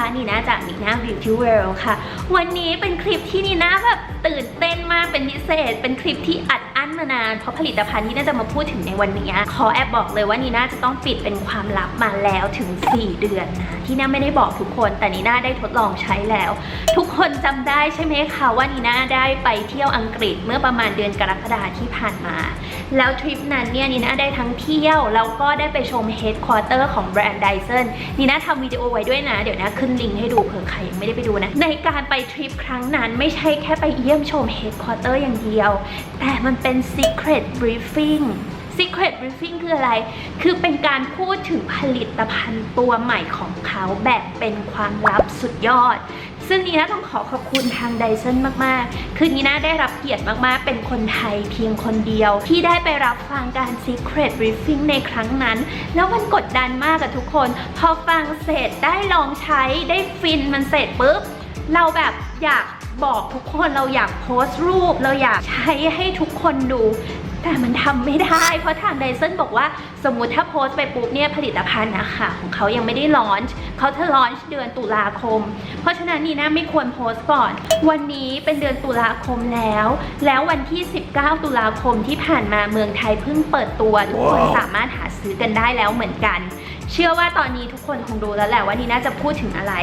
นะคะนีน่าจากนีน่า Beauty World ค่ะ วันนี้เป็นคลิปที่นีน่าแบบตื่นเต้นมากเป็นพิเศษ เป็นคลิปที่อัดอั้นมานาน เพราะผลิตภัณฑ์ที่น่าจะมาพูดถึงในวันนี้ขอแอบบอกเลยว่านีน่าจะต้องปิดเป็นความลับมาแล้วถึง 4 เดือนนะที่น่าไม่ได้บอกทุกคน แต่นีน่าได้ทดลองใช้แล้ว ทุกคนจำได้ใช่ไหมคะว่านีน่าได้ไปเที่ยวอังกฤษเมื่อประมาณเดือนกรกฎาที่ผ่านมา แล้วทริปนั้นเนี่ยนีน่าได้ทั้งเที่ยวแล้วก็ได้ไปชมเฮดควอเตอร์ของแบรนด์ไดเซนนีน่าทำวิดีโอไว้ด้วยนะ เดี๋ยวนะขึ้นลิงก์ให้ดูเผื่อใครยังไม่ได้ไปดูนะ ในการไปทริปครั้งนั้นไม่ใช่แค่ไปเยี่ยมชมเฮดคอร์เตอร์อย่างเดียว แต่มันเป็น Secret Briefing Secret Briefing คืออะไร คือเป็นการพูดถึงผลิตภัณฑ์ตัวใหม่ของเขาแบบเป็นความลับสุดยอด ซึ่งนีน่าต้องขอขอบคุณทางไดเซนมาก ๆ คือนีน่าได้รับเกียรติมาก ๆ เป็นคนไทยเพียงคนเดียว ที่ได้ไปรับฟังการ Secret Briefing ในครั้งนั้น แล้วมันกดดันมากกับทุกคน พอฟังเสร็จได้ลองใช้ได้ฟินมันเสร็จปุ๊บ เราแบบอยากบอกทุกคนเราอยากโพสต์รูป เราอยากใช้ให้ทุกคนดู แต่มันทำไม่ได้ เพราะทางไดเซนบอกว่าสมมุติถ้าโพสต์ไปปุ๊บเนี่ยผลิตภัณฑ์นะคะของเขายังไม่ได้ลอนช์เขาจะลอนช์เดือนตุลาคม เพราะฉะนั้นนี่นะไม่ควรโพสต์ก่อน วันนี้เป็นเดือนตุลาคมแล้ว แล้ววันที่ 19 ตุลาคมที่ผ่านมาเมืองไทยเพิ่งเปิดตัวทุกคนว้าวสามารถหาซื้อกันได้แล้วเหมือนกัน เชื่อว่าตอนนี้ทุกคนคงรู้แล้วแหละว่านี่น่าจะพูดถึงอะไร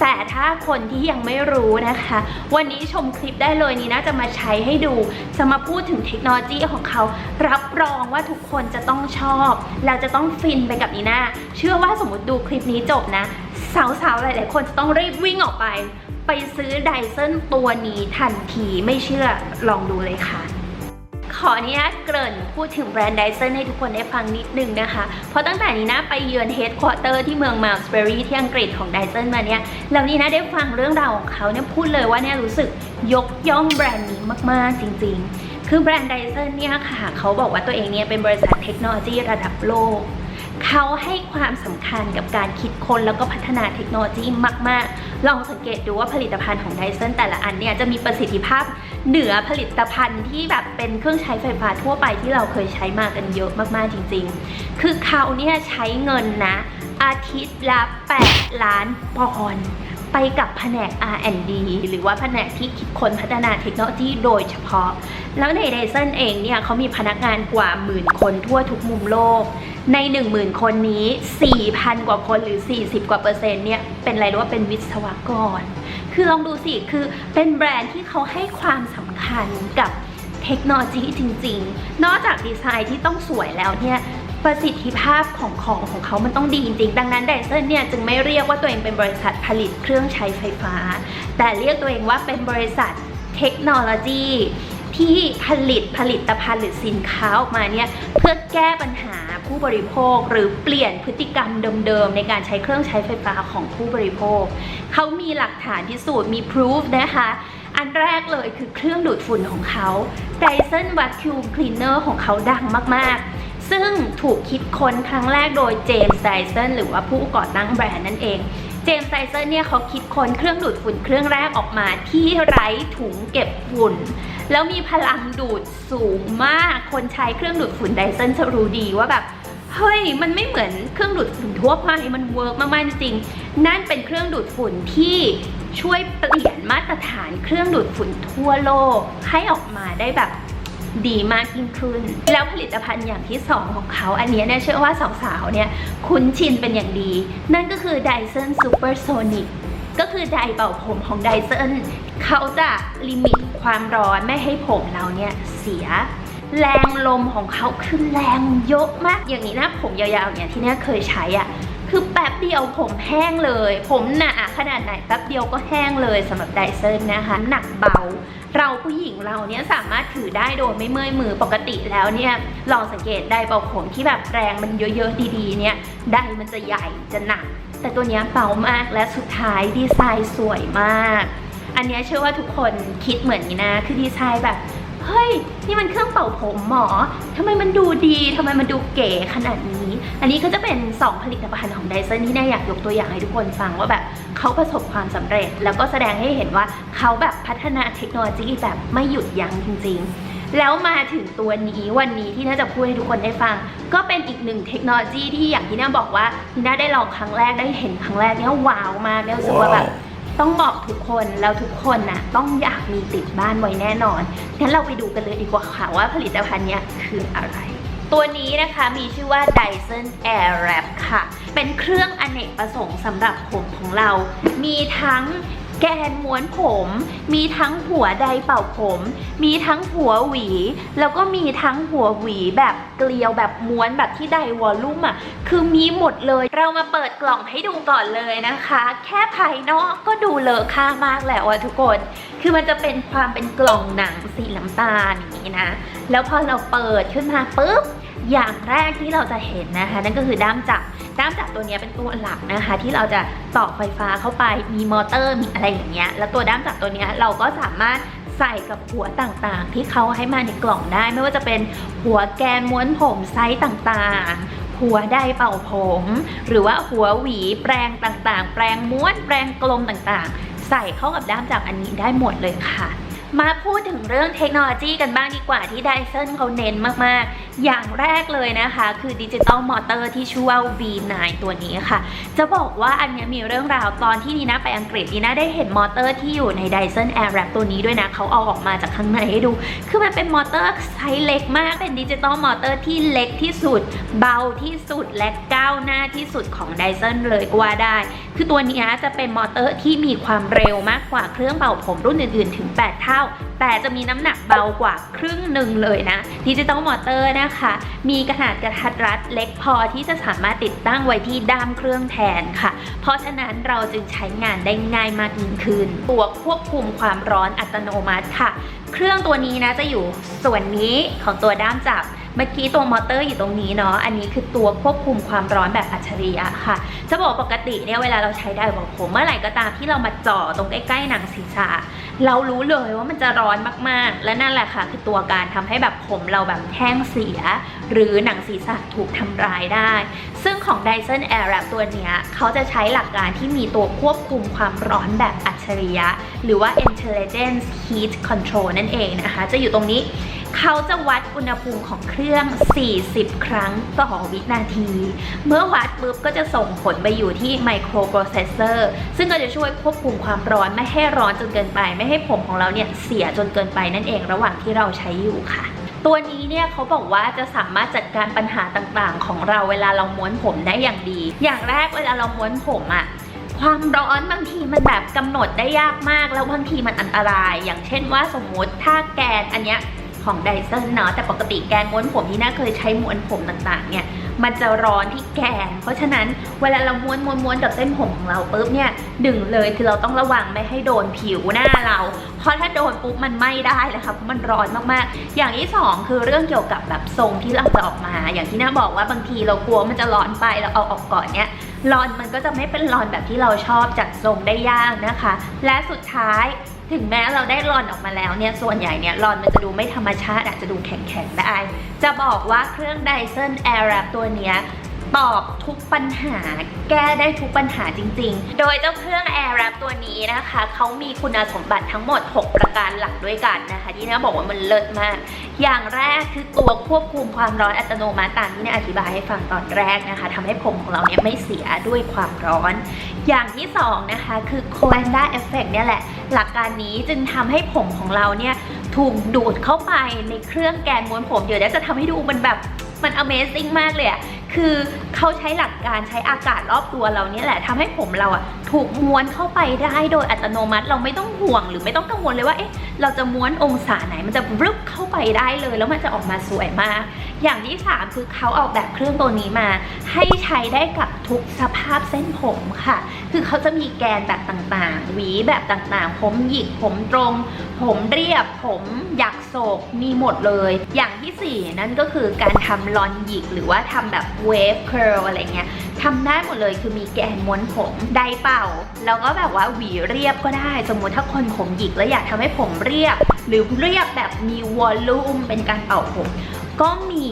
แต่ถ้าคนที่ยังไม่รู้นะคะ วันนี้ชมคลิปได้เลยนี่น่าจะมาใช้ให้ดูจะมาพูดถึงเทคโนโลยีของเขา รับรองว่าทุกคนจะต้องชอบแล้วจะต้องฟินไปกับนีน่าเชื่อว่าสมมติดูคลิปนี้จบนะ สาวๆ หลายๆ คนจะต้องรีบวิ่งออกไป ไปซื้อไดเซนตัวนี้ทันทีไม่เชื่อลองดูเลยค่ะ ขออนุญาตเกริ่นพูดถึงแบรนด์ไดเซนให้ทุกคนได้ฟังนิดนึงนะคะ เพราะตั้งแต่นี้นะไปเยือนเฮดควอเตอร์ที่เมืองมาลส์เบอรี่ที่อังกฤษของไดเซนมาเนี่ยแล้วนี่นะได้ฟังเรื่องราวของเขาเนี่ยพูดเลยว่าเนี่ยรู้สึกยกย่องแบรนด์นี้มากๆจริง ๆ คือแบรนด์ไดเซนเนี่ยค่ะเขาบอกว่าตัวเองเนี่ยเป็นบริษัทเทคโนโลยีระดับโลก เขาให้ความสำคัญกับการคิดค้นแล้วก็พัฒนาเทคโนโลยีมาก ๆ ลองสังเกตดูว่าผลิตภัณฑ์ของไดเซนแต่ละอันเนี่ยจะมีประสิทธิภาพเหนือผลิตภัณฑ์ที่แบบเป็นเครื่องใช้ไฟฟ้าทั่วไปที่เราเคยใช้มากันเยอะมาก ๆ จริง ๆ คือเขาเนี่ยใช้เงินนะ อาทิตย์ละ 8 ล้านปอนด์ไปกับแผนก R&D หรือว่าแผนกที่คิดค้นพัฒนาเทคโนโลยีโดยเฉพาะ แล้วในไดเซนเองเนี่ยเขามีพนักงานกว่าหมื่นคนทั่วทุกมุมโลก ใน 10,000 คนนี้ 4,000 กว่าคนหรือ 40 กว่าเปอร์เซ็นต์เนี่ยเป็นอะไรรู้ว่าเป็นวิศวกร คือลองดูสิคือเป็นแบรนด์ที่เขาให้ความสำคัญกับเทคโนโลยีจริง ๆ นอกจากดีไซน์ที่ต้องสวยแล้วเนี่ยประสิทธิภาพของของของเขามันต้องดีจริงๆ ดังนั้นไดเซนเนี่ยจึงไม่เรียกว่าตัวเองเป็นบริษัทผลิตเครื่องใช้ไฟฟ้า แต่เรียกตัวเองว่าเป็นบริษัทเทคโนโลยีที่ผลิตผลิตภัณฑ์หรือสินค้าออกมาเนี่ยเพื่อแก้ปัญหา ผู้บริโภค หรือเปลี่ยนพฤติกรรมเดิมๆ ในการใช้เครื่องใช้ไฟฟ้าของผู้บริโภค เขามีหลักฐานพิสูจน์มี proof นะคะ อันแรกเลยคือเครื่องดูดฝุ่นของเขา Dyson Vacuum Cleaner ของเขาดังมากๆซึ่งถูกคิดค้นครั้งแรกโดยเจมส์ไดเซนหรือว่าผู้ก่อตั้งแบรนด์นั่นเอง เจมส์ไดเซนเนี่ยเขาคิดค้นเครื่องดูดฝุ่นเครื่องแรกออกมาที่ไร้ถุงเก็บฝุ่น แล้วมีพลังดูดสูงมาก คนใช้เครื่องดูดฝุ่นไดเซนจะรู้ดีว่าแบบเฮ้ย มันไม่เหมือนเครื่องดูดฝุ่นทั่วไป มันเวิร์กมาก ๆ จริง นั่นเป็นเครื่องดูดฝุ่นที่ช่วยเปลี่ยนมาตรฐานเครื่องดูดฝุ่นทั่วโลก ให้ออกมาได้แบบดีมากยิ่งขึ้น แล้วผลิตภัณฑ์อย่างที่สองของเขา อันนี้เนี่ยเชื่อว่าสาวๆ เนี่ยคุ้นชินเป็นอย่างดี นั่นก็คือ Dyson Supersonic ก็คือไดเป่าผมของ Dyson เขาจะลิมิตความร้อนไม่ให้ผมเราเนี่ยเสีย แรงลมของเขาคือแรงเยอะมากอย่างนี้นะผมยาวๆเนี่ยที่เนี่ยเคยใช้อะคือแป๊บเดียวผมแห้งเลย ผมหนาขนาดไหนแป๊บเดียวก็แห้งเลยสำหรับไดเซนนะคะ หนักเบา เราผู้หญิงเราเนี่ยสามารถถือได้โดยไม่เมื่อยมือปกติแล้วเนี่ยลองสังเกตไดร์เป่าผมที่แบบแรงมันเยอะๆดีๆ เนี่ยไดร์มันจะใหญ่จะหนัก แต่ตัวเนี้ยเบามากและสุดท้ายดีไซน์สวยมาก อันนี้เชื่อว่าทุกคนคิดเหมือนนี้นะ คือดีไซน์แบบ เฮ้ย นี่มันเครื่องเป่าผมหมอทำไมมันดูดีทำไมมันดูเก๋ขนาดนี้ อันนี้ก็จะเป็น 2 ผลิตภัณฑ์ของไดเซนที่แน่อยากยกตัวอย่างให้ทุกคนฟังว่าแบบเขาประสบความสำเร็จ แล้วก็แสดงให้เห็นว่าเขาแบบพัฒนาเทคโนโลยีแบบไม่หยุดยั้งจริง ๆแล้วมาถึงตัวนี้วันนี้ที่น่าจะพูดให้ทุกคนได้ฟัง ก็เป็นอีกหนึ่งเทคโนโลยีที่อย่างที่น่าบอกว่าน่าได้ลองครั้งแรกได้เห็นครั้งแรกเนี่ยว้าวมากเนี่ยรู้สึกว่าแบบ ต้องบอกทุกคนแล้วทุกคนน่ะต้องอยากมีติดบ้านไว้แน่นอนงั้นเราไปดูกันเลยดีกว่าค่ะว่าผลิตภัณฑ์เนี้ยคืออะไร ตัวนี้นะคะมีชื่อว่า Dyson Airwrap ค่ะ เป็นเครื่องอเนกประสงค์สำหรับผมของเรา มีทั้ง แกนม้วนผม มีทั้งหัวไดร์เป่าผม มีทั้งหัวหวี แล้วก็มีทั้งหัวหวีแบบเกลียวแบบม้วนแบบที่ไดวอลลุ่มอะ คือมีหมดเลย เรามาเปิดกล่องให้ดูก่อนเลยนะคะ แค่ภายนอกก็ดูเลอะค่ามากแล้วอะทุกคน คือมันจะเป็นความเป็นกล่องหนังสีน้ำตาลอย่างนี้นะ แล้วพอเราเปิดขึ้นมาปุ๊บ อย่างแรกที่เราจะเห็นนะคะ นั่นก็คือด้ามจับด้ามจับตัวนี้เป็นตัวหลักนะคะ ที่เราจะต่อไฟฟ้าเข้าไปมีมอเตอร์มีอะไรอย่างเงี้ยแล้วตัวด้ามจับตัวเนี้ยเราก็สามารถใส่กับหัวต่างๆ ที่เขาให้มาในกล่องได้ ไม่ว่าจะเป็นหัวแกนม้วนผมไซส์ต่างๆ หัวไดเป่าผม หรือว่าหัวหวีแปรงต่างๆ แปรงม้วนแปรงกลมต่างๆ ใส่เข้ากับด้ามจับอันนี้ได้หมดเลยค่ะ มาพูดถึงเรื่องเทคโนโลยีกันบ้างดีกว่าที่ไดเซนเขาเน้นมาก ๆ อย่างแรกเลยนะคะ คือดิจิตอลมอเตอร์ที่ชื่อว่า V9 ตัวนี้ค่ะ จะบอกว่าอันนี้มีเรื่องราวตอนที่นีน่าไปอังกฤษนีน่าได้เห็นมอเตอร์ที่อยู่ใน Dyson Airwrap ตัวนี้ด้วยนะเขาเอาออกมาจากข้างในให้ดู คือมันเป็นมอเตอร์ไซส์เล็กมาก เป็นดิจิตอลมอเตอร์ที่เล็กที่สุด เบาที่สุดและก้าวหน้าที่สุดของ Dyson เลยก็ว่าได้ คือตัวนี้จะเป็นมอเตอร์ที่มีความเร็วมากกว่าเครื่องเป่าผมรุ่นอื่น ๆ ถึง 8 เท่าแต่จะมีน้ำหนักเบากว่าครึ่งหนึ่งเลยนะดิจิตอลมอเตอร์นะคะ มีขนาดกระทัดรัดเล็กพอที่จะสามารถติดตั้งไว้ที่ด้ามเครื่องแทนค่ะ เพราะฉะนั้นเราจึงใช้งานได้ง่ายมากยิ่งขึ้น ตัวควบคุมความร้อนอัตโนมัติค่ะ เครื่องตัวนี้นะจะอยู่ส่วนนี้ของตัวด้ามจับ เมื่อกี้ตัวมอเตอร์อยู่ตรงนี้เนาะ อันนี้คือตัวควบคุมความร้อนแบบอัจฉริยะค่ะ จะบอกปกติเนี่ยเวลาเราใช้ได้บอกผมเมื่อไหร่ก็ตามที่เรามาจ่อตรงใกล้ๆหนังศีรษะ เรารู้เลยว่ามันจะร้อนมากๆ และนั่นแหละค่ะ คือตัวการทำให้แบบผมเราแบบแห้งเสีย หรือหนังศีรษะถูกทำร้ายได้ ซึ่งของ Dyson Airwrap ตัวเนี้ยเขาจะใช้หลักการที่มีตัวควบคุมความร้อนแบบอัจฉริยะ หรือว่า Intelligent Heat Control นั่นเองนะคะ จะอยู่ตรงนี้ เขาจะวัดอุณหภูมิของเครื่อง 40 ครั้งต่อวินาที เมื่อวัดปุ๊บก็จะส่งผลไปอยู่ที่ microprocessor ซึ่งก็จะช่วยควบคุมความร้อนไม่ให้ร้อนจนเกินไป ไม่ให้ผมของเราเนี่ยเสียจนเกินไปนั่นเองระหว่างที่เราใช้อยู่ค่ะตัวนี้เนี่ยเขาบอกว่าจะสามารถจัดการปัญหาต่างๆ ของเราเวลาเราม้วนผมได้อย่างดี อย่างแรกเวลาเราม้วนผมอะความร้อนบางทีมันแบบกำหนดได้ยากมาก แล้วบางทีมันอันตราย อย่างเช่นว่าสมมติถ้าแกนอันเนี้ย ของไดเซนเนาะแต่ปกติแกนม้วนผมที่น่าเคยใช้ม้วนผมต่างๆ เนี่ย มันจะร้อนที่แกน เพราะฉะนั้นเวลาเราม้วนม้วนม้วนกับเส้นผมของเราปุ๊บเนี่ยดึงเลยคือเราต้องระวังไม่ให้โดนผิวหน้าเรา เพราะถ้าโดนปุ๊บมันไหม้ได้เลยค่ะเพราะมันร้อนมากๆ อย่างที่สองคือเรื่องเกี่ยวกับแบบทรงที่เราจะออกมา อย่างที่น้าบอกว่าบางทีเรากลัวมันจะร้อนไปเราเอาออกก่อนเนี่ยรอนมันก็จะไม่เป็นรอนแบบที่เราชอบจัดทรงได้ยากนะคะ และสุดท้าย ถึงแม้เราได้รอนออกมาแล้วเนี่ยส่วนใหญ่เนี่ยรอนมันจะดูไม่ธรรมชาติอาจจะดูแข็งๆได้ จะบอกว่าเครื่อง Dyson Airwrap ตัวเนี้ย ตอบทุกปัญหา แก้ได้ทุกปัญหาจริง ๆ โดยเจ้าเครื่อง Airwrap ตัวนี้นะคะ เขามีคุณสมบัติทั้งหมด 6 ประการหลักด้วยกันนะคะ ที่น้าบอกว่ามันเลิศมาก อย่างแรกคือตัวควบคุมความร้อนอัตโนมัติตามที่น้าอธิบายให้ฟังตอนแรกนะคะทำให้ผมของเราเนี่ยไม่เสียด้วยความร้อน อย่างที่สองนะคะคือ Coanda Effect เนี่ยแหละ หลักการนี้จึงทำให้ผมของเราเนี่ยถูกดูดเข้าไปในเครื่องแกนม้วนผม เดี๋ยวจะทำให้ดูมันแบบมัน Amazing มากเลยอะคือเขาใช้หลักการใช้อากาศรอบตัวเราเนี่ยแหละทำให้ผมเราอะถูกม้วนเข้าไปได้โดยอัตโนมัติเราไม่ต้องห่วงหรือไม่ต้องกังวลเลยว่าเอ๊ะเราจะม้วนองศาไหนมันจะรึบเข้าไปได้เลย แล้วมันจะออกมาสวยมาก อย่างที่สามคือเขาออกแบบเครื่องตัวนี้มา ให้ใช้ได้กับทุกสภาพเส้นผมค่ะ คือเขาจะมีแกนแบบต่างๆ หวีแบบต่างๆ ผมหยิกผมตรง ผมเรียบ ผมหยักโศกมีหมดเลย อย่างที่สี่นั่นก็คือการทำลอนหยิกหรือว่าทำแบบเวฟเคิร์ลอะไรเงี้ยทำได้หมดเลยคือมีแกนม้วนผมไดเป่า แล้วก็แบบว่าหวีเรียบก็ได้ สมมุติถ้าคนผมหยิกแล้วอยากทำให้ผมเรียบ หรือเรียบแบบมีวอลลุ่มเป็นการเป่าผม ก็มี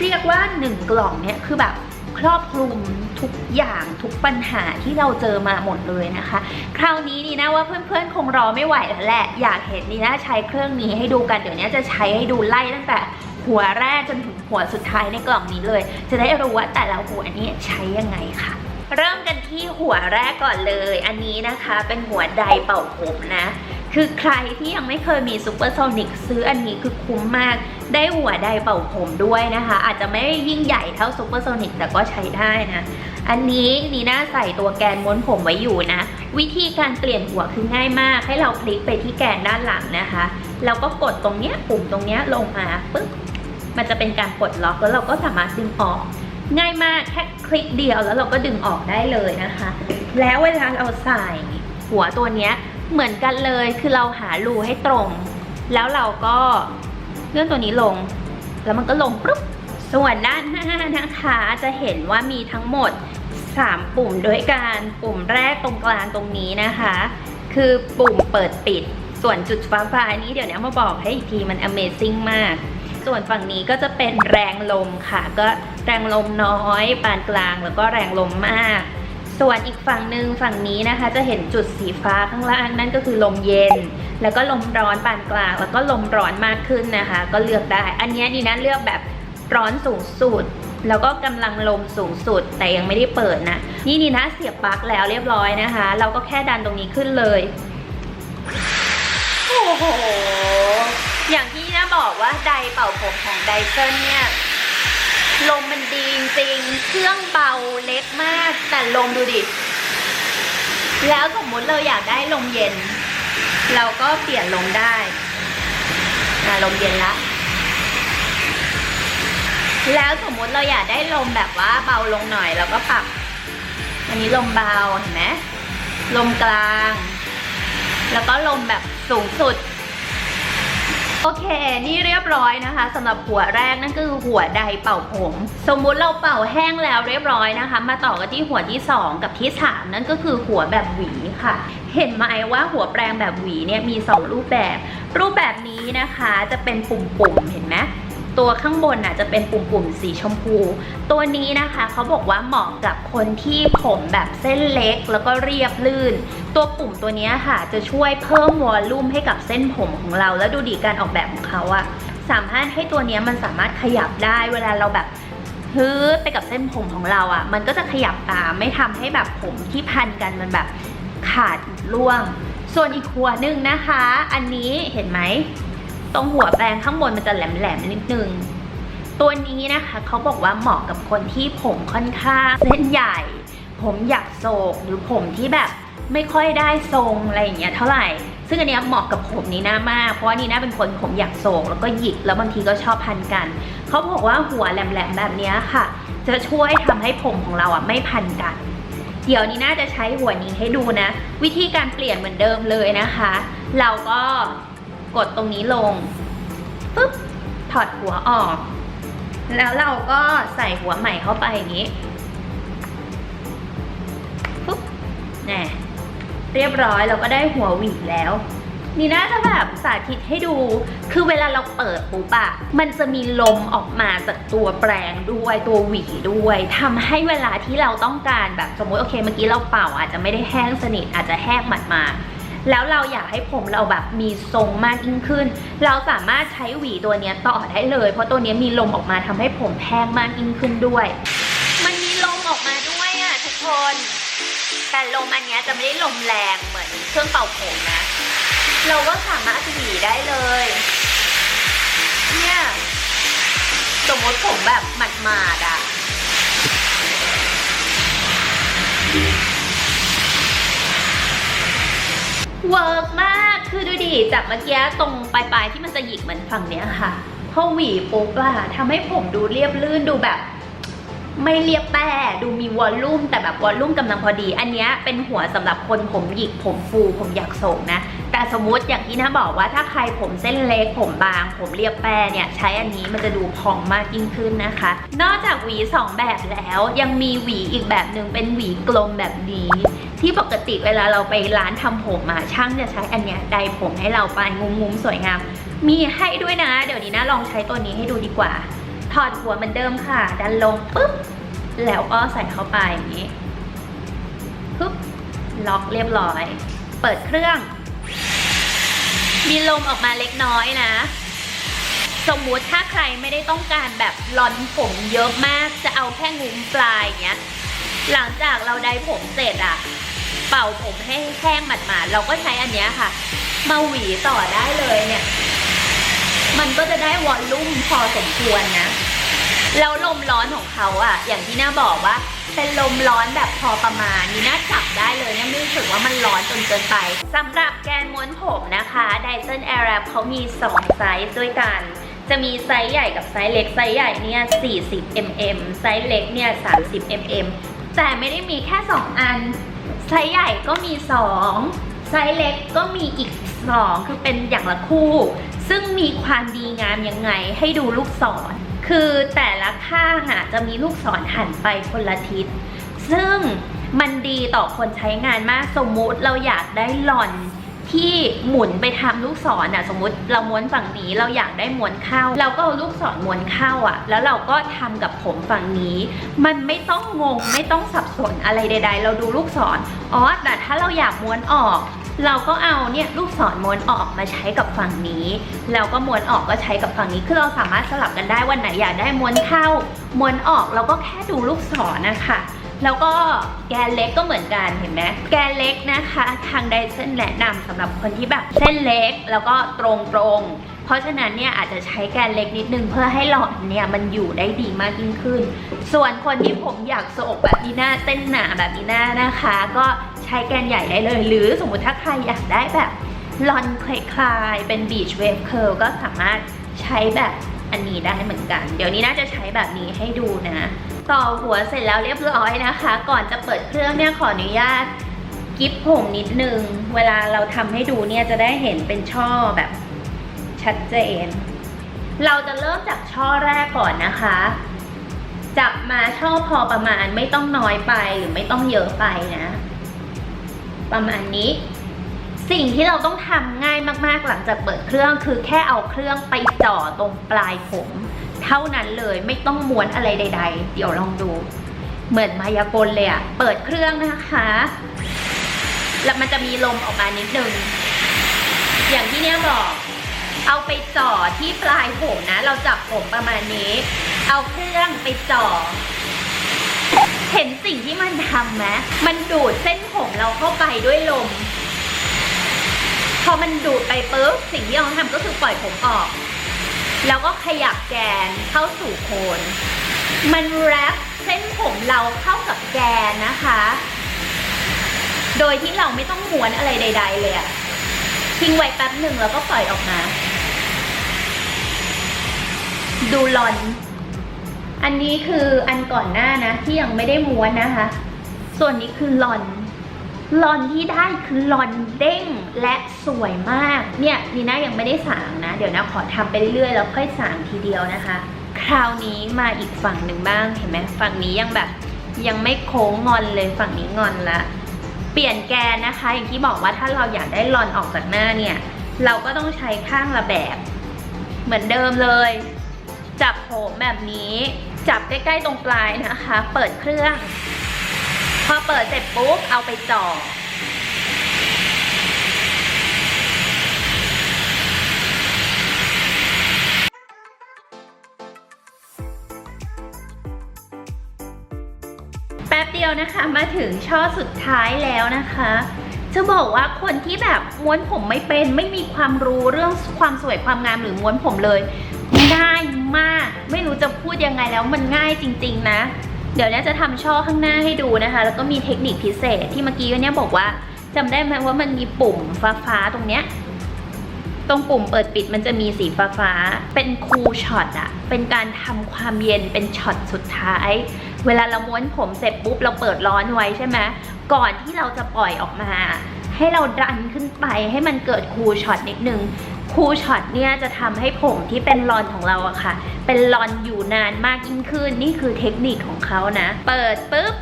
เรียกว่า1กล่องเนี่ยคือแบบคครอบคลุมทุกอย่างทุกปัญหาที่เราเจอมาหมดเลยนะคะ คราวนี้นี่นะว่าเพื่อนๆ คงรอไม่ไหวแล้วแหละ อยากเห็นนี่นะใช้เครื่องนี้ให้ดูกันเดี๋ยวนี้จะใช้ให้ดูไล่ตั้งแต่ หัวแรกจนถึงหัวสุดท้ายในกล่องนี้เลย จะได้รู้ว่าแต่ละหัวนี้ใช้ยังไงค่ะ เริ่มกันที่หัวแรกก่อนเลย อันนี้นะคะเป็นหัวไดร์เป่าผมนะ คือใครที่ยังไม่เคยมีซูเปอร์โซนิกซื้ออันนี้คือคุ้มมาก ได้หัวไดร์เป่าผมด้วยนะคะ อาจจะไม่ยิ่งใหญ่เท่าซูเปอร์โซนิกแต่ก็ใช้ได้นะ อันนี้นีน่าใส่ตัวแกนม้วนผมไว้อยู่นะ วิธีการเปลี่ยนหัวคือง่ายมาก ให้เราคลิกไปที่แกนด้านหลังนะคะ แล้วก็กดตรงเนี้ยปุ่มตรงเนี้ยลงมาปึ๊บมันจะเป็นการปลดล็อกแล้วเราก็สามารถดึงออก ง่ายมากแค่คลิกเดียวแล้วเราก็ดึงออกได้เลยนะคะ แล้วเวลาเราใส่หัวตัวเนี้ยเหมือนกันเลยคือเราหารูให้ตรง แล้วเราก็เลื่อนตัวนี้ลง แล้วมันก็ลงปุ๊บส่วนด้านหน้านะคะจะเห็นว่ามีทั้งหมด 3 ปุ่มด้วยกันปุ่มแรกตรงกลางตรงนี้นะคะ คือปุ่มเปิดปิด ส่วนจุดฟ้าฟ้าๆนี้เดี๋ยวนี้มาบอกให้อีกทีมัน Amazing มาก ส่วนฝั่งนี้ก็จะเป็นแรงลมค่ะ ก็แรงลมน้อยปานกลางแล้วก็แรงลมมาก ส่วนอีกฝั่งหนึ่งฝั่งนี้นะคะ จะเห็นจุดสีฟ้าข้างล่างนั่นก็คือลมเย็น แล้วก็ลมร้อนปานกลาง แล้วก็ลมร้อนมากขึ้นนะคะ ก็เลือกได้ อันนี้ยนี่นะเลือกแบบร้อนสูงสุดแล้วก็กำลังลมสูงสุดแต่ยังไม่ได้เปิดนะ นี่นี่นะเสียบปลั๊กแล้วเรียบร้อยนะคะ เราก็แค่ดันตรงนี้ขึ้นเลย โอ้โห อย่างที่น่าบอกว่าไดร์เป่าผมของไดเซนเนี่ยลมมันดีจริง เครื่องเบาเล็กมาก แต่ลมดูดิ แล้วสมมติเราอยากได้ลมเย็น เราก็เปลี่ยนลมได้ลมเย็นละแล้วสมมติเราอยากได้ลมแบบว่าเบาลงหน่อยเราก็ปรับ อันนี้ลมเบาเห็นไหมลมกลาง แล้วก็ลมแบบ สูงสุด โอเค นี่เรียบร้อยนะคะสำหรับหัวแรกนั่นก็คือหัวไดร์เป่าผม สมมุติเราเป่าแห้งแล้วเรียบร้อยนะคะ มาต่อกันที่หัวที่ 2 กับที่ 3 นั่นก็คือหัวแบบหวีค่ะ เห็นไหมว่าหัวแปรงแบบหวีเนี่ยมี 2 รูปแบบ รูปแบบนี้นะคะจะเป็นปุ่มๆเห็นไหม ตัวข้างบนน่ะจะเป็นปุ่มๆสีชมพู ตัวนี้นะคะเขาบอกว่าเหมาะกับคนที่ผมแบบเส้นเล็กแล้วก็เรียบลื่น ตัวปุ่มตัวนี้ค่ะจะช่วยเพิ่มวอลลุ่มให้กับเส้นผมของเรา แล้วดูดีการออกแบบของเขาอะสามารถให้ตัวนี้มันสามารถขยับได้เวลาเราแบบฮืดไปกับเส้นผมของเราอะมันก็จะขยับตามไม่ทำให้แบบผมที่พันกันมันแบบขาดร่วง ส่วนอีกหัวหนึ่งนะคะ อันนี้เห็นไหม ตรงหัวแปรงข้างบนมันจะแหลมๆนิดนึง ตัวนี้นะคะเขาบอกว่าเหมาะกับคนที่ผมค่อนข้างเส้นใหญ่ ผมอยากโศกหรือผมที่แบบไม่ค่อยได้ทรงอะไรอย่างเงี้ยเท่าไหร่ ซึ่งอันเนี้ยเหมาะกับผมนี้น่ามาก เพราะว่านี่น่าเป็นคนผมอยากโศกแล้วก็หยิกแล้วบางทีก็ชอบพันกัน เขาบอกว่าหัวแหลมๆแบบนี้ค่ะ จะช่วยทำให้ผมของเราอะไม่พันกัน เดี๋ยวนี้น่าจะใช้หัวนี้ให้ดูนะ วิธีการเปลี่ยนเหมือนเดิมเลยนะคะ เราก็ กดตรงนี้ลงปุ๊บถอดหัวออก แล้วเราก็ใส่หัวใหม่เข้าไปอย่างนี้ปุ๊บแน่เรียบร้อยเราก็ได้หัวหวีแล้วนี่น่าจะแบบสาธิตให้ดู คือเวลาเราเปิดปุ๊บอะมันจะมีลมออกมาจากตัวแปรงด้วยตัวหวีด้วยทำให้เวลาที่เราต้องการแบบสมมติโอเคเมื่อกี้เราเป่าอาจจะไม่ได้แห้งสนิทอาจจะแห้งหมาดมา แล้วเราอยากให้ผมเราแบบมีทรงมากยิ่งขึ้น เราสามารถใช้หวีตัวนี้ต่อได้เลย เพราะตัวนี้มีลมออกมาทำให้ผมแห้งมากยิ่งขึ้นด้วย มันมีลมออกมาด้วยอะทุกคน แต่ลมอันนี้จะไม่ได้ลมแรงเหมือนเครื่องเป่าผมนะ เราก็สามารถหวีได้เลย เนี่ย สมมติผมแบบหมาดๆอะ เวิร์กมาก คือดูดิจากเมื่อกี้ตรงปลายๆที่มันจะหยิกเหมือนฝั่งเนี้ยค่ะพอหวีปุ๊บอะทำให้ผมดูเรียบลื่นดูแบบ ไม่เรียบแป้ดูมีวอลลุ่มแต่แบบวอลลุ่มกำลังพอดี อันเนี้ยเป็นหัวสำหรับคนผมหยิกผมฟูผมอยากโศกนะ แต่สมมติอย่างที่น้าบอกว่าถ้าใครผมเส้นเล็กผมบาง ผมเรียบแป้เนี่ย ใช้อันนี้มันจะดูพองมากยิ่งขึ้นนะคะ นอกจากหวีสองแบบแล้วยังมีหวีอีกแบบหนึ่งเป็นหวีกลมแบบนี้ ที่ปกติเวลาเราไปร้านทำผมมาช่างจะใช้อันเนี้ยไดผมให้เราไปงุ้มๆสวยงาม มีให้ด้วยนะ เดี๋ยวนี้นะลองใช้ตัวนี้ให้ดูดีกว่า ถอดหัวเหมือนเดิมค่ะ ดันลงปุ๊บแล้วก็ใส่เข้าไปอย่างนี้ปึ๊บล็อกเรียบร้อย เปิดเครื่อง มีลมออกมาเล็กน้อยนะ สมมุติถ้าใครไม่ได้ต้องการแบบร้อนผมเยอะมากจะเอาแค่งุ้มปลายเนี้ย หลังจากเราได้ผมเสร็จอะเป่าผมให้แห้งหมาดๆเราก็ใช้อันนี้ค่ะ มาหวีต่อได้เลยเนี่ย มันก็จะได้วอลลุ่มพอสมควรนะ แล้วลมร้อนของเขาอะอย่างที่น่าบอกว่า เป็นลมร้อนแบบพอประมาณนี่น่าจับได้เลยเนี่ยไม่รู้สึกว่ามันร้อนจนเกินไปสำหรับแกนม้วนผมนะคะ Dyson Airwrap เขามี2ไซส์ด้วยกันจะมีไซส์ใหญ่กับไซส์เล็ก ไซส์ใหญ่เนี่ย40 mm ไซส์เล็กเนี่ย30 mm แต่ไม่ได้มีแค่ 2 อัน ไซส์ใหญ่ก็มี 2 ไซส์เล็กก็มีอีก 2 คือเป็นอย่างละคู่ ซึ่งมีความดีงามยังไงให้ดูลูกศร คือแต่ละข้างอะจะมีลูกศรหันไปคนละทิศ ซึ่งมันดีต่อคนใช้งานมากสมมุติเราอยากได้หล่อน ที่หมุนไปทำลูกศรอะสมมุติเราม้วนฝั่งนี้เราอยากได้ม้วนเข้า เราก็เอาลูกศรม้วนเข้าอะ แล้วเราก็ทำกับผมฝั่งนี้ มันไม่ต้องงงไม่ต้องสับสนอะไรใด ๆ เราดูลูกศรอ๋อแต่ถ้าเราอยากม้วนออก เราก็เอาเนี่ยลูกศรม้วนออกมาใช้กับฝั่งนี้ แล้วก็ม้วนออกก็ใช้กับฝั่งนี้คือเราสามารถสลับกันได้วันไหนอยากได้ม้วนเข้าม้วนออกเราก็แค่ดูลูกศรนะคะ แล้วก็แกนเล็กก็เหมือนกันเห็นไหมแกนเล็กนะคะ ทางไดเซนแนะนำสำหรับคนที่แบบเส้นเล็กแล้วก็ตรงตรงๆเพราะฉะนั้นเนี่ยอาจจะใช้แกนเล็กนิดนึงเพื่อให้หลอดเนี่ยมันอยู่ได้ดีมากยิ่งขึ้น ส่วนคนที่ผมอยากโศกแบบนี้หน้าเส้นหนาแบบนี้หน้านะคะ ก็ใช้แกนใหญ่ได้เลย หรือสมมุติถ้าใครอยากได้แบบลอนคลายๆเป็นบีชเวฟเคิลก็สามารถใช้แบบอันนี้ได้เหมือนกัน เดี๋ยวนี้น่าจะใช้แบบนี้ให้ดูนะ ต่อหัวเสร็จแล้วเรียบร้อยนะคะ ก่อนจะเปิดเครื่องเนี่ยขออนุญาตกิฟผมนิดนึง เวลาเราทำให้ดูเนี่ยจะได้เห็นเป็นช่อแบบชัดเจน เราจะเริ่มจากช่อแรกก่อนนะคะ จับมาช่อพอประมาณไม่ต้องน้อยไปหรือไม่ต้องเยอะไปนะ ประมาณนี้ สิ่งที่เราต้องทำง่ายมากๆหลังจากเปิดเครื่องคือแค่เอาเครื่องไปจ่อตรงปลายผม เท่านั้นเลยไม่ต้องม้วนอะไรใด ๆ เดี๋ยวลองดู เหมือนมายากลเลยอะเปิดเครื่องนะคะ แล้วมันจะมีลมออกมานิดนึง อย่างที่เนี่ยบอก เอาไปจ่อที่ปลายผมนะ เราจับผมประมาณนี้ เอาเครื่องไปจ่อเห็นสิ่งที่มันทำไหมมันดูดเส้นผมเราเข้าไปด้วยลม พอมันดูดไปปุ๊บสิ่งที่เราทำก็คือปล่อยผมออก แล้วก็ขยับแกนเข้าสู่โคน มันแรปเส้นผมเราเข้ากับแกนนะคะ โดยที่เราไม่ต้องม้วนอะไรใด ๆ เลยอะทิ้งไว้แป๊บหนึ่งแล้วก็ปล่อยออกมา ดูหลอน อันนี้คืออันก่อนหน้านะ ที่ยังไม่ได้ม้วนนะคะ ส่วนนี้คือหลอน ลอนที่ได้คือลอนเด้งและสวยมาก เนี่ยนีน่ายังไม่ได้สางนะ เดี๋ยวนะขอทำไปเรื่อยๆแล้วค่อยสางทีเดียวนะคะ คราวนี้มาอีกฝั่งหนึ่งบ้างเห็นไหมฝั่งนี้ยังแบบ ยังไม่โค้งงอนเลยฝั่งนี้งอนละเปลี่ยนแกนนะคะ อย่างที่บอกว่าถ้าเราอยากได้ลอนออกจากหน้าเนี่ย เราก็ต้องใช้ข้างละแบบ เหมือนเดิมเลย จับผมแบบนี้ จับใกล้ๆตรงปลายนะคะ เปิดเครื่อง พอเปิดเสร็จปุ๊บเอาไปจ่อแป๊บเดียวนะคะมาถึงช่อสุดท้ายแล้วนะคะ จะบอกว่าคนที่แบบม้วนผมไม่เป็นไม่มีความรู้เรื่องความสวยความงามหรือม้วนผมเลย ง่ายมาก ไม่รู้จะพูดยังไงแล้วมันง่ายจริง ๆ นะ เดี๋ยวเนี้จะทำช่อข้างหน้าให้ดูนะคะ แล้วก็มีเทคนิคพิเศษที่เมื่อกี้เนี่ยบอกว่าจำได้ไหมว่ามันมีปุ่มฟ้าๆตรงเนี้ยตรงปุ่มเปิดปิดมันจะมีสีฟ้าฟ้า เป็นคูลช็อตอะเป็นการทำความเย็นเป็นช็อตสุดท้าย เวลาเราม้วนผมเสร็จปุ๊บเราเปิดร้อนไว้ใช่ไหมก่อนที่เราจะปล่อยออกมา ให้เราดันขึ้นไปให้มันเกิดคูลช็อตนิดนึงคูลช็อตเนี่ยจะทำให้ผมที่เป็นรอนของเราอะค่ะ เป็นรอนอยู่นานมากยิ่งขึ้น นี่คือเทคนิคของเขานะ เปิดปุ๊บ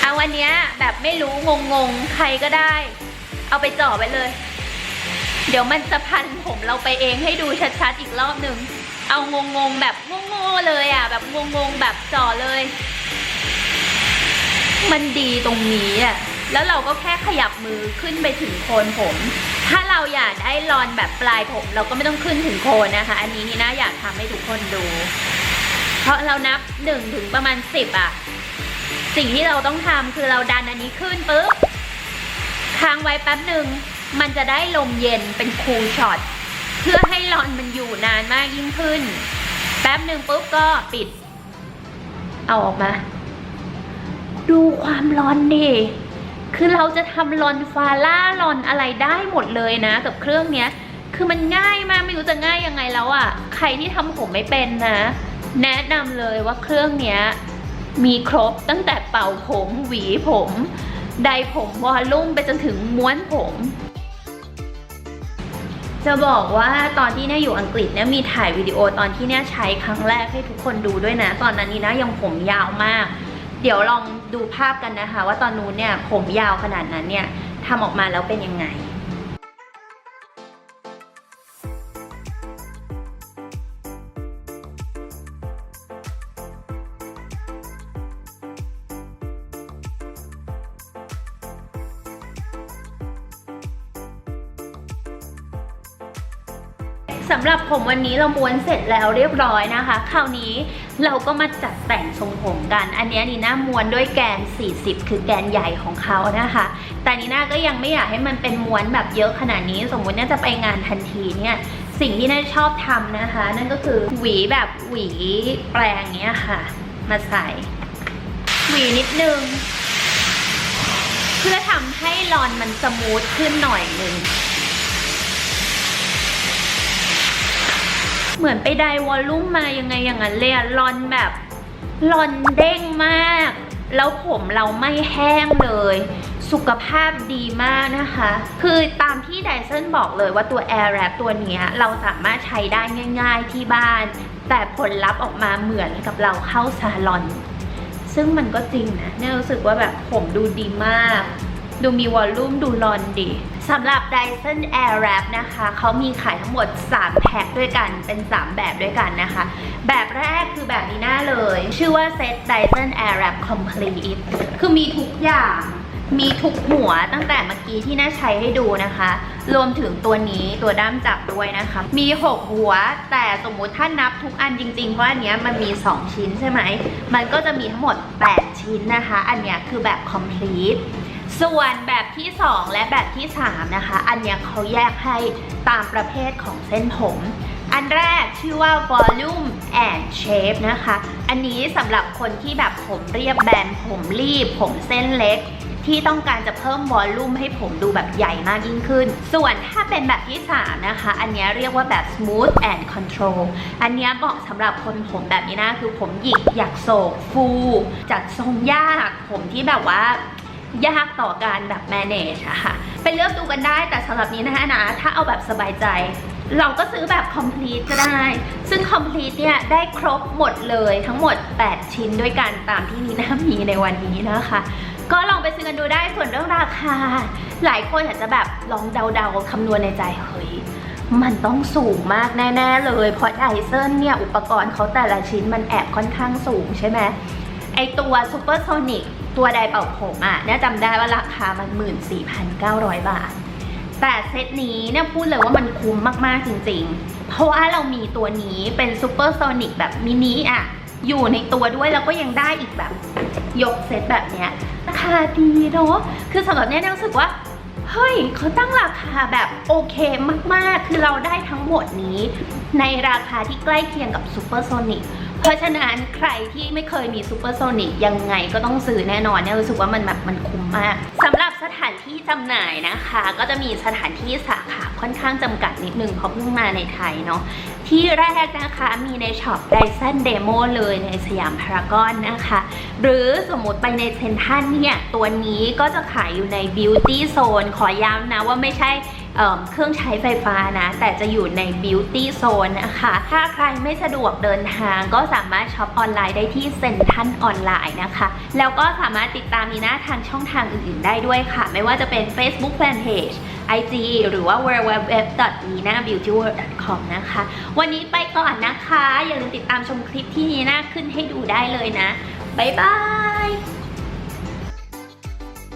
เอาวันเนี้ยแบบไม่รู้งงๆใครก็ได้ เอาไปจ่อไปเลย เดี๋ยวมันจะพันผมเราไปเองให้ดูชัดๆอีกรอบหนึ่งเอางงๆแบบงงๆเลยอะแบบงงๆแบบจ่อเลย มันดีตรงนี้อะ แล้วเราก็แค่ขยับมือขึ้นไปถึงโคนผม ถ้าเราอยากได้รอนแบบปลายผม เราก็ไม่ต้องขึ้นถึงโคนนะคะ อันนี้นี่นะอยากทำให้ทุกคนดู เพราะเรานับหนึ่งถึงประมาณสิบอะสิ่งที่เราต้องทำคือเราดันอันนี้ขึ้นปุ๊บค้างไว้แป๊บหนึ่งมันจะได้ลมเย็นเป็นคูลช็อตเพื่อให้รอนมันอยู่นานมากยิ่งขึ้น แป๊บหนึ่งปุ๊บก็ปิด เอาออกมา ดูความร้อนดิ คือเราจะทำลอนฟาล่าลอนอะไรได้หมดเลยนะ กับเครื่องเนี้ย คือมันง่ายมากไม่รู้จะง่ายยังไงแล้วอะ่ะ ใครที่ทำผมไม่เป็นนะ แนะนำเลยว่าเครื่องเนี้ยมีครบตั้งแต่เป่าผมหวีผมไดผมวอลลุ่มไปจนถึงม้วนผม จะบอกว่าตอนที่เนี่ยอยู่อังกฤษเนี่ยมีถ่ายวิดีโอตอนที่เนี่ยใช้ครั้งแรกให้ทุกคนดูด้วยนะ ตอนนั้นนี่นะยังผมยาวมาก เดี๋ยวลองดูภาพกันนะคะ ว่าตอนนู้นเนี่ยผมยาวขนาดนั้นเนี่ยทำออกมาแล้วเป็นยังไงสำหรับผมวันนี้เราม้วนเสร็จแล้วเรียบร้อยนะคะ คราวนี้ เราก็มาจัดแต่งทรงผมกัน อันนี้นีน่าม้วนด้วยแกน 40 คือแกนใหญ่ของเขานะคะ แต่นีน่าก็ยังไม่อยากให้มันเป็นม้วนแบบเยอะขนาดนี้ สมมติน่าจะไปงานทันทีเนี่ยสิ่งที่น่าชอบทำนะคะ นั่นก็คือหวีแบบหวีแปลงเนี้ยค่ะ มาใส่ หวีนิดนึง เพื่อทำให้รอนมันสมูทขึ้นหน่อยหนึ่ง เหมือนไปไดวอลลุ่มมายังไงอย่างนั้นเลยอะลอนแบบลอนเด้งมาก แล้วผมเราไม่แห้งเลย สุขภาพดีมากนะคะ คือตามที่ไดเซนบอกเลยว่าตัว Air Wrap ตัวนี้เราสามารถใช้ได้ง่าย ๆที่บ้าน แต่ผลลัพธ์ออกมาเหมือนกับเราเข้าซาลอน ซึ่งมันก็จริงนะเนี่ยรู้สึกว่าแบบผมดูดีมาก ดูมีวอลลุ่มดูรอนดีสำหรับ Dyson Airwrap นะคะ เขามีขายทั้งหมด 3 แพ็คด้วยกัน เป็น 3 แบบด้วยกันนะคะ แบบแรกคือแบบนี้หน้าเลย ชื่อว่าเซต Dyson Airwrap Complete คือมีทุกอย่างมีทุกหัวตั้งแต่เมื่อกี้ที่น่าใช้ให้ดูนะคะ รวมถึงตัวนี้ตัวด้ามจับด้วยนะคะ มี 6 หัว แต่สมมุติถ้านับทุกอันจริงๆ เพราะอันเนี้ยมันมี 2 ชิ้นใช่ไหม มันก็จะมีทั้งหมด 8 ชิ้นนะคะ อันเนี้ยคือแบบ complete ส่วนแบบที่ 2 และแบบที่ 3 นะคะ อันนี้เขาแยกให้ตามประเภทของเส้นผม อันแรกชื่อว่า volume and shape นะคะ อันนี้สำหรับคนที่แบบผมเรียบแบนผมรีบ ผมเส้นเล็ก ที่ต้องการจะเพิ่มวอลลุ่มให้ผมดูแบบใหญ่มากยิ่งขึ้น ส่วนถ้าเป็นแบบที่ 3 นะคะ อันนี้เรียกว่าแบบ smooth and control อันนี้เหมาะสำหรับคนผมแบบนี้นะ คือผมหยิกอยากโศกฟูจัดทรงยากผมที่แบบว่า ยากต่อการแบบ manage อะค่ะไปเลือกดูกันได้แต่สำหรับนี้นะคะนะ ถ้าเอาแบบสบายใจ เราก็ซื้อแบบ complete ก็ได้ ซึ่ง complete เนี่ย ได้ครบหมดเลยทั้งหมด 8 ชิ้นด้วยกันตามที่นีน่ามีในวันนี้นะคะ ก็ลองไปซื้อกันดูได้ส่วนเรื่องราคา หลายคนอาจจะแบบลองเดาๆคำนวณในใจเฮ้ยมันต้องสูงมากแน่ ๆ เลย เพราะไดเซนเนี่ยอุปกรณ์เขาแต่ละชิ้นมันแอบค่อนข้างสูงใช่ไหมไอตัวซูเปอร์โซนิก ตัวไดเป่าผมอะเนี่ยจำได้ว่าราคามัน 14,900 บาท แต่เซตนี้เนี่ยพูดเลยว่ามันคุ้มมากๆจริง ๆ เพราะว่าเรามีตัวนี้เป็นซูเปอร์โซนิกแบบมินิอะ อยู่ในตัวด้วยแล้วก็ยังได้อีกแบบยกเซตแบบเนี้ยราคาดีเนาะ คือสำหรับเนี่ยเนี่ยรู้สึกว่า เฮ้ยเขาตั้งราคาแบบโอเคมากๆ คือเราได้ทั้งหมดนี้ ในราคาที่ใกล้เคียงกับซูเปอร์โซนิก เพราะฉะนั้นใครที่ไม่เคยมีซูเปอร์โซนิกยังไงก็ต้องซื้อแน่นอนเนี่ยรู้สึกว่ามันแบบมันคุ้มมากสำหรับสถานที่จำหน่ายนะคะ ก็จะมีสถานที่สาขาค่อนข้างจำกัดนิดนึงเพราะเพิ่งมาในไทยเนาะที่แรกนะคะมีในช็อป Dyson Demo เลยในสยามพารากอนนะคะ หรือสมมติไปในเซนทันเนี่ย ตัวนี้ก็จะขายอยู่ใน Beauty Zone ขอย้ำนะว่าไม่ใช่ เเครื่องใช้ไฟฟ้านะ แต่จะอยู่ใน Beauty Zone นะคะ ถ้าใครไม่สะดวกเดินทางก็สามารถช็อปออนไลน์ได้ที่เซ็นทรันออนไลน์นะคะ แล้วก็สามารถติดตามนีน่าทางช่องทางอื่นๆ ได้ด้วยค่ะ ไม่ว่าจะเป็น Facebook Fanpage IG หรือว่า www.ninabeautyworld.com นะคะ วันนี้ไปก่อนนะคะ อย่าลืมติดตามชมคลิปที่นีน่าขึ้นให้ดูได้เลยนะ บ๊ายบาย